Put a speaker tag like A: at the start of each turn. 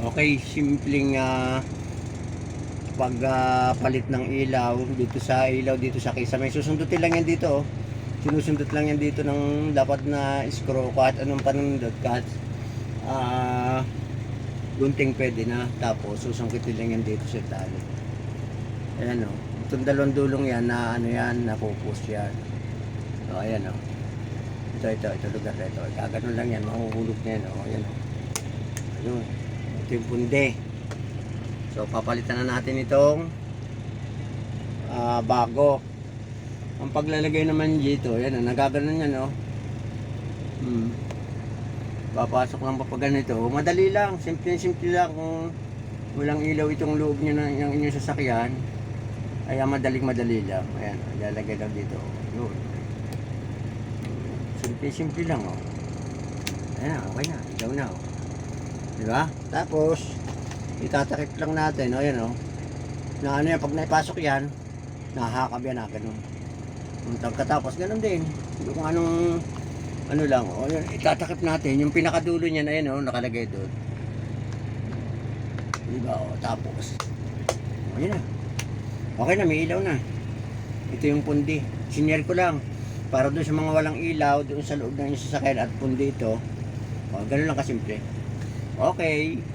A: Okay, simpleng ah, pagpalit ng ilaw dito sa ilaw dito sa kisa. May susundutin lang yan dito. Oh. Sinusundot lang yan dito ng dapat na screw kahit anong panundot kahit ah gunting pwede na. Tapos susungkitin lang yan dito sa tali. Ayan o. Itong dalawang dulong yan na ano yan, napupus yan. O, ayan o. Ito, ito, ito lugar na ito. Kaganon lang yan, mahuhulog na yan o. Ayan o. Ayun. Ito yung punde. So, papalitan na natin itong ah, bago. Ang paglalagay naman dito, yan o, nagaganon yan o. Hmm. Papasok lang pa ganito. Madali lang, simple simple lang kung walang ilaw itong loob nyo ng yung inyong sasakyan. Ay madaling madali lang. Ayan, ilalagay lang dito. Yun. Simple simple lang oh. Ayan, okay na. Ilaw na oh. Di ba? Tapos, itatakip lang natin. O, yan oh. Na ano yan, pag naipasok yan, nahakab yan na, ganun. Kung katapos, ganun din. Kung anong ano lang, o yun, itatakip natin, yung pinakadulo niya na yun, o, nakalagay doon. Diba, o, tapos, o, yun na. Okay na, may ilaw na. Ito yung pundi. Senior ko lang. Para doon sa mga walang ilaw, doon sa loob ng sasakyan at pundi ito. O, ganun lang kasimple. Okay.